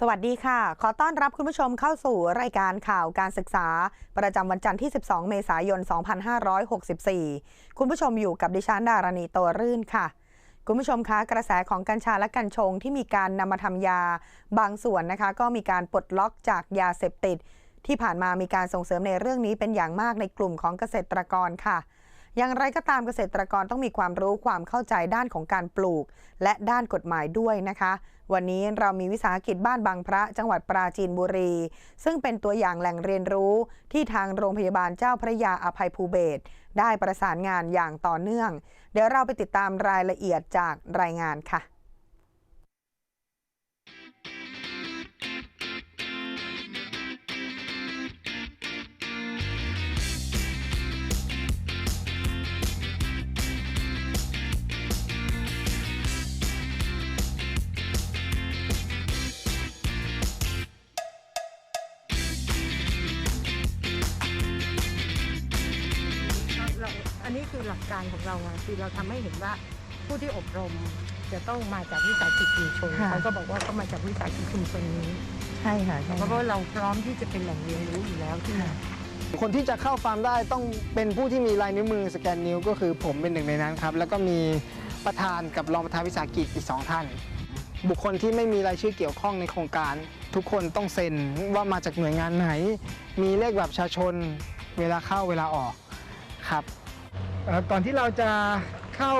สวัสดีค่ะ ขอต้อนรับคุณผู้ชมเข้าสู่รายการข่าวการศึกษา ประจำวันจันทร์ที่ 12 เมษายน 2564 คุณผู้ชมอยู่กับดิฉันดารณีโตรื่นค่ะ คุณผู้ชมคะกระแสของกัญชาและกัญชงที่มีการนำมาทำยาบางส่วนนะคะ ก็มีการปลดล็อกจากยาเสพติด ที่ผ่านมามีการส่งเสริมในเรื่องนี้เป็นอย่างมากในกลุ่มของเกษตรกรค่ะ อย่างไรก็ตามเกษตรกรต้องมีความรู้ความเข้าใจด้านของการปลูก และด้านกฎหมายด้วยนะคะ วันนี้เรามีวิสาหกิจบ้านบางพระจังหวัดปราจีนบุรี ซึ่งเป็นตัวอย่างแหล่งเรียนรู้ที่ทางโรงพยาบาลเจ้าพระยาอภัยภูเบศได้ประสานงานอย่างต่อเนื่อง เดี๋ยวเราไปติดตามรายละเอียดจากรายงานค่ะ นนี้คือหลักการของเราไงคือเราทำให้เห็นว่าผู้ที่อบรมจะต้องมาจากวิสาหกิจชุมชนค่ะเขาก็บอกว่าเขามาจากวิสาหกิจชุมชนนี้ใช่ค่ะใช่เพราะว่าเราพร้อมที่จะเป็นแหล่งเรียนรู้อยู่แล้วที่นั่นคนที่จะเข้าฟาร์มได้ต้องเป็นผู้ที่มีลายนิ้วมือสแกนนิ้วก็คือผมเป็นหนึ่งในนั้นครับ แล้วก็มีประธานกับรองประธานวิสาหกิจอีกสองท่าน บุคคลที่ไม่มีรายชื่อเกี่ยวข้องในโครงการ ทุกคนต้องเซ็นว่ามาจากหน่วยงานไหน มีเลขแบบประชาชน เวลาเข้าเวลาออกครับเอ่อ ก่อนที่เราจะเข้า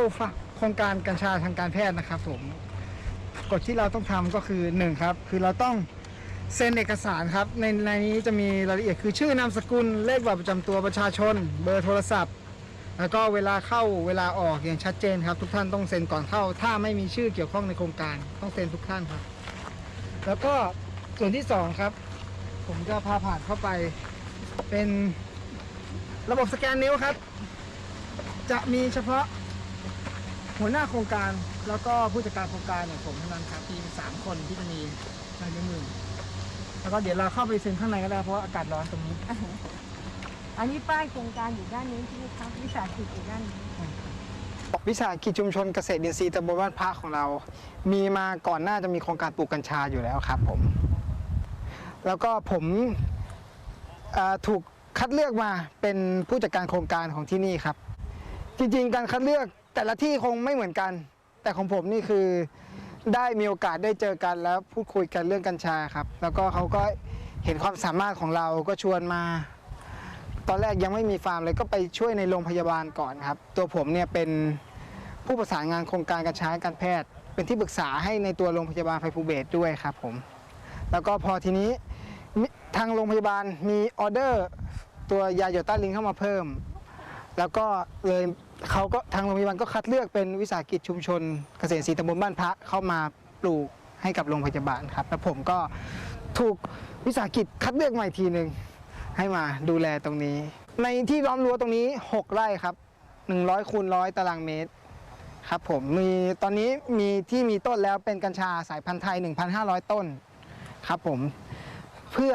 โครงการกัญชาทางการแพทย์นะครับผมกฎที่เราต้องทำก็คือหนึ่งครับคือเราต้องเซ็นเอกสารครับ ในในนี้จะมีรายละเอียดคือชื่อนามสกุลเลขบัตรประจำตัวประชาชน เบอร์โทรศัพท์ แล้วก็เวลาเข้าเวลาออกอย่างชัดเจนครับ ทุกท่านต้องเซ็นก่อนเข้า ถ้าไม่มีชื่อเกี่ยวข้องในโครงการต้องเซ็นทุกท่านครับ แล้วก็ส่วนที่สองครับ ผมจะพาผ่านเข้าไปเป็นระบบสแกนนิ้วครับ จะมีเฉพาะหัวหน้าโครงการแล้วก็ผู้จัดการโครงการเนี่ยผมเท่านั้นครับทีมสามคนที่จะมีลายนิ้วมือแล้วก็เดี๋ยวเราเข้าไปเซ็นข้างในก็ได้เพราะว่าอากาศร้อนตรงนี้อันนี้ป้ายโครงการอยู่ด้านนี้ใช่ไหมครับวิสาหกิจอยู่ด้านนี้วิสาหกิจชุมชนเกษตรอินทรีย์ตำบลบ้านพระของเรา มีมาก่อนหน้าจะมีโครงการปลูกกัญชาอยู่แล้วครับผม แล้วก็ผมเอ่อถูกคัดเลือกมาเป็นผู้จัดการโครงการของที่นี่ครับ จริง ๆ การคัดเลือกแต่ละที่คงไม่เหมือนกัน แต่ของผมนี่คือได้มีโอกาสได้เจอกันแล้วพูดคุยกันเรื่องกัญชาครับ แล้วก็เขาก็เห็นความสามารถของเราก็ชวนมา ตอนแรกยังไม่มีฟาร์มเลยก็ไปช่วยในโรงพยาบาลก่อนครับ ตัวผมเนี่ยเป็นผู้ประสานงานโครงการการใช้การแพทย์ เป็นที่ปรึกษาให้ในตัวโรงพยาบาลไฟภูเบศด้วยครับผม แล้วก็พอทีนี้ทางโรงพยาบาลมีออเดอร์ ตัวยาโยดต้าลิงเข้ามาเพิ่ม แล้วก็เลย เขาก็ทางโรงพยาบาลก็คัดเลือกเป็นวิสาหกิจชุมชนเกษตรศรีตำบลบ้านพระเข้ามาปลูกให้กับโรงพยาบาลครับแล้วผมก็ถูกวิสาหกิจคัดเลือกใหม่ทีหนึ่งให้มาดูแลตรงนี้ ในที่ล้อมรั้วตรงนี้ 6 ไร่ครับ 100คูณร้อยตารางเมตรครับผมมีตอนนี้มีที่มีต้นแล้วเป็นกัญชาสายพันธุ์ไทย 1,500 ต้นครับผมเพื่อ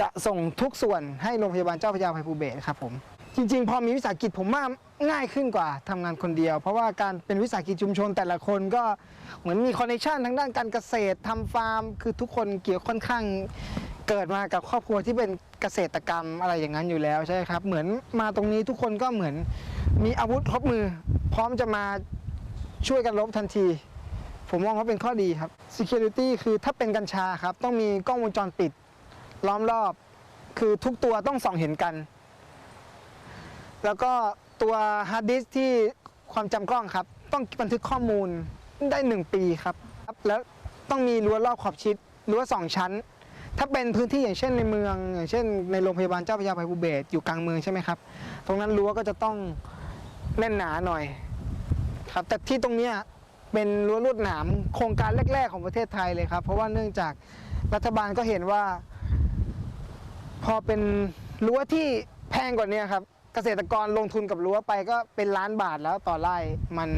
จะส่งทุกส่วนให้โรงพยาบาลเจ้าพระยาภัยภูเบศครับผม จริงๆ พอมีวิสาหกิจผมว่าง่ายขึ้นกว่าทำงานคนเดียว เพราะว่าการเป็นวิสาหกิจชุมชนแต่ละคนก็เหมือนมีคอนเนคชันทางด้านการเกษตรทำฟาร์ม คือทุกคนเกี่ยวค่อนข้างเกิดมากับครอบครัวที่เป็นเกษตรกรรมอะไรอย่างนั้นอยู่แล้วใช่ครับ เหมือนมาตรงนี้ทุกคนก็เหมือนมีอาวุธครบมือ พร้อมจะมาช่วยกันรบทันที ผมมองว่าเป็นข้อดีครับ Security คือถ้าเป็นกัญชาครับ ต้องมีกล้องวงจรปิดล้อมรอบ คือทุกตัวต้องส่องเห็นกัน แล้วก็ตัวฮาร์ดดิสที่ความจำกล้องครับ ต้องบันทึกข้อมูลได้ 1 ปีครับ แล้วต้องมีรั้วรอบขอบชิดรั้วสองชั้น ถ้าเป็นพื้นที่อย่างเช่นในเมือง อย่างเช่น ในโรงพยาบาลเจ้าพระยาภัยภูเบศอยู่กลางเมืองใช่ไหมครับ ตรงนั้นรั้วก็จะต้องแน่นหนาหน่อยครับแต่ที่ตรงเนี้ยเป็นรั้วลวดหนามโครงการแรก ๆ ของประเทศไทยเลยครับ เพราะว่าเนื่องจากรัฐบาลก็เห็นว่า พอเป็นรั้วที่แพงกว่านี้ครับ กษตรกรลงทุนกับรั้วไปก็เป็นล้านบาทแล้วต่อไร่มัน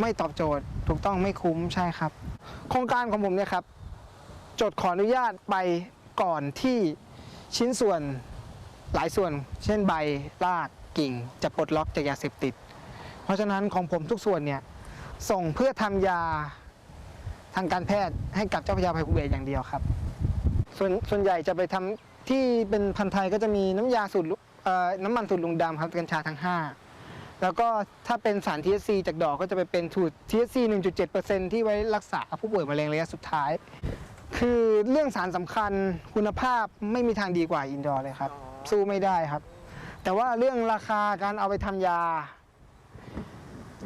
ไม่ตอบโจทย์ ถูกต้องไม่คุ้มใช่ครับ โครงการของผมเนี่ยครับ จดขออนุญาตไปก่อนที่ชิ้นส่วนหลายส่วน เช่นใบรากกิ่ง จะปลดล็อกจากยาเสพติด เพราะฉะนั้นของผมทุกส่วนเนี่ยส่งเพื่อทำยาทางการแพทย์ให้กับเจ้าพระยาภัยภูเบศอย่างเดียวครับ ส่วนส่วนใหญ่จะไปทำที่เป็นพันธุ์ไทยก็จะมีน้ำยาสูตร เอ่อน้ำมันสูตรลุงดำครับกัญชาทั้ง 5 แล้วก็ถ้าเป็นสาร THC จากดอกก็จะไปเป็นสูตร THC 1.7%ที่ไว้รักษาผู้ป่วยมะเร็งระยะสุดท้าย คือเรื่องสารสำคัญคุณภาพไม่มีทางดีกว่าอินดอร์เลยครับ สู้ไม่ได้ครับ แต่ว่าเรื่องราคาการเอาไปทำยา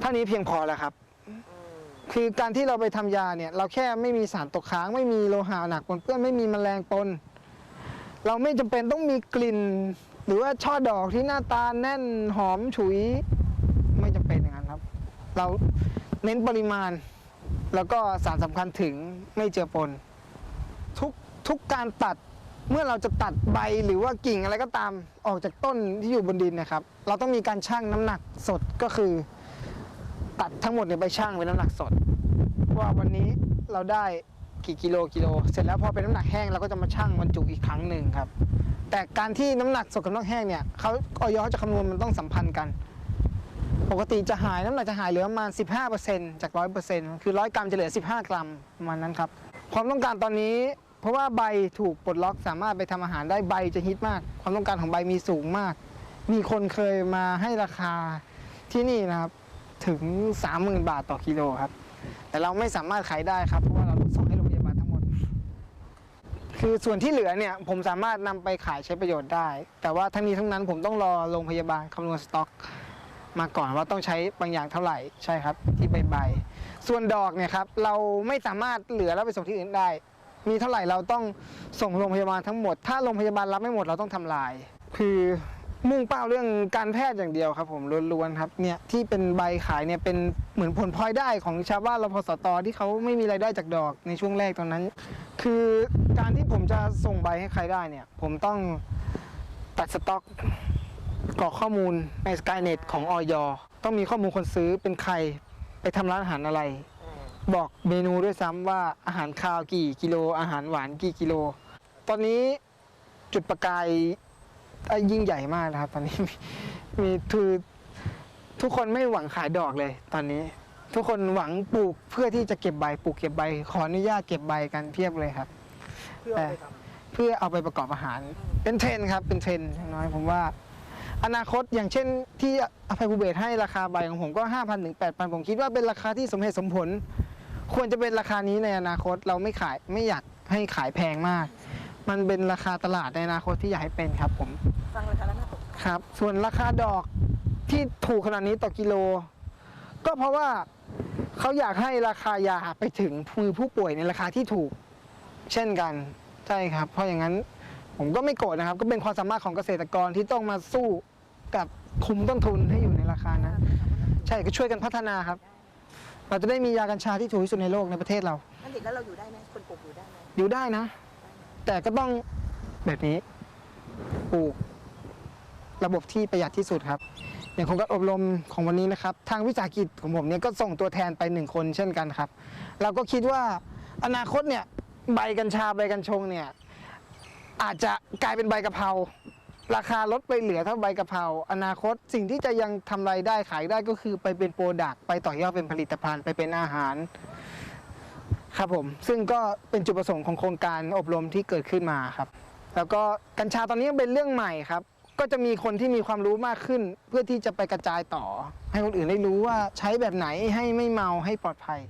เท่านี้เพียงพอแล้วครับ คือการที่เราไปทำยาเนี่ย เราแค่ไม่มีสารตกค้าง ไม่มีโลหะหนักปนเปื้อนไม่มีแมลงปน เราไม่จำเป็นต้องมีกลิ่น หรือว่าช่อดอกที่หน้าตาแน่นหอมฉุย ไม่จำเป็นอย่างนั้นครับ เราเน้นปริมาณ แล้วก็สารสำคัญถึงไม่เจือปน ทุกทุกการตัดเมื่อเราจะตัดใบหรือว่ากิ่งอะไรก็ตามออกจากต้นที่อยู่บนดินนะครับ เราต้องมีการชั่งน้ำหนักสดก็คือ ตัดทั้งหมดเนี่ยไปชั่งเป็นน้ำหนักสด ว่าวันนี้เราได้กี่กิโลกิโล เสร็จแล้วพอเป็นน้ำหนักแห้งเราก็จะมาชั่งบรรจุอีกครั้งหนึ่งครับ แต่การที่น้ำหนักสดกับน้ำแห้งเนี่ยเขาออยเขาจะคำนวณมันต้องสัมพันธ์กัน ปกติจะหายน้ำหนักจะหายเหลือประมาณ 15%จาก 100%คือ 100 กรัมจะเหลือ 15 กรัมประมาณนั้นครับความต้องการตอนนี้ เพราะว่าใบถูกปลดล็อกสามารถไปทำอาหารได้ใบจะฮิตมาก ความต้องการของใบมีสูงมาก มีคนเคยมาให้ราคาที่นี่นะครับถึง 30,000 บาทต่อกิโลครับ แต่เราไม่สามารถขายได้ครับเพราะว่า คือส่วนที่เหลือเนี่ยผมสามารถนำไปขายใช้ประโยชน์ได้ แต่ว่าทั้งนี้ทั้งนั้นผมต้องรอโรงพยาบาลคำนวณสต็อก มาก่อนว่าต้องใช้บางอย่างเท่าไหร่ใช่ครับ ที่ใบใบส่วนดอกเนี่ยครับเราไม่สามารถเหลือแล้วไปส่งที่อื่นได้ มีเท่าไหร่เราต้องส่งโรงพยาบาลทั้งหมด ถ้าโรงพยาบาลรับไม่หมดเราต้องทำลาย คือมุ่งเป้าเรื่องการแพทย์อย่างเดียวครับ ผมล้วนๆครับเนี่ยที่เป็นใบขายเนี่ยเป็นเหมือนผลพลอยได้ของชาวบ้านรพสตที่เขาไม่มีรายได้จากดอกในช่วงแรกตอนนั้น คือการที่ผมจะส่งใบให้ใครได้เนี่ย ผมต้องตัดสต็อกกรอกข้อมูลใน Skynet ของออยต้องมีข้อมูลคนซื้อเป็นใครไปทำร้านอาหารอะไร บอกเมนูด้วยซ้ำว่าอาหารคาวกี่กิโล อาหารหวานกี่กิโล ตอนนี้จุดประกายยิ่งใหญ่มากนะครับ ตอนนี้มีคือทุกคนไม่หวังขายดอกเลยตอนนี้ ทุกคนหวังปลูกเพื่อที่จะเก็บใบปลูกเก็บใบ ขออนุญาตเก็บใบกันเพียบเลยครับแต่เพื่อเอาไปประกอบอาหาร เป็นเทรนด์ครับเป็นเทรนด์อย่างน้อยผมว่า อนาคตอย่างเช่น ที่อภัยภูเบศรให้ราคาใบของผมก็ 5,000ถึง8,000 ผมคิดว่าเป็นราคาที่สมเหตุสมผล ควรจะเป็นราคานี้ในอนาคตเราไม่ขายไม่อยากให้ขายแพงมาก มันเป็นราคาตลาดในอนาคตที่อยากให้เป็นครับ ผมฟังราคาแล้วน่าตกครับ ส่วนราคาดอกที่ถูกขนาดนี้ต่อกิโล ก็เพราะว่า เขาอยากให้ราคายาไปถึงมือผู้ป่วยในราคาที่ถูก เช่นกันใช่ครับ เพราะอย่างนั้นผมก็ไม่โกรธนะครับ ก็เป็นความสามารถของเกษตรกรที่ต้องมาสู้กับคุมต้นทุนให้อยู่ในราคานั้นใช่ก็ช่วยกันพัฒนาครับ เราจะได้มียากัญชาที่ถูกที่สุดในโลกในประเทศเราผลิตแล้วเราอยู่ได้ไหมคนปลูกอยู่ได้ไหมอยู่ได้นะ แต่ก็ต้องแบบนี้ปลูกระบบที่ประหยัดที่สุดครับ อย่างโครงการอบรมของวันนี้นะครับ ทางวิสาหกิจของผมเนี่ยก็ส่งตัวแทนไปหนึ่งคนเช่นกันครับ เราก็คิดว่าอนาคตเนี่ยใบกัญชาใบกัญชงเนี่ยอาจจะกลายเป็นใบกะเพราราคาลดไปเหลือเท่าใบกะเพราอนาคตสิ่งที่จะยังทำไรายได้ขายได้ก็คือไปเป็นโปรดักต์ไปต่อยอดเป็นผลิตภัณฑ์ไปเป็นอาหาร ครับผม ซึ่งก็เป็นจุดประสงค์ของโครงการอบรมที่เกิดขึ้นมาครับ แล้วก็กัญชาตอนนี้ยังเป็นเรื่องใหม่ครับ ก็จะมีคนที่มีความรู้มากขึ้น เพื่อที่จะไปกระจายต่อ ให้คนอื่นได้รู้ว่าใช้แบบไหนให้ไม่เมาให้ปลอดภัย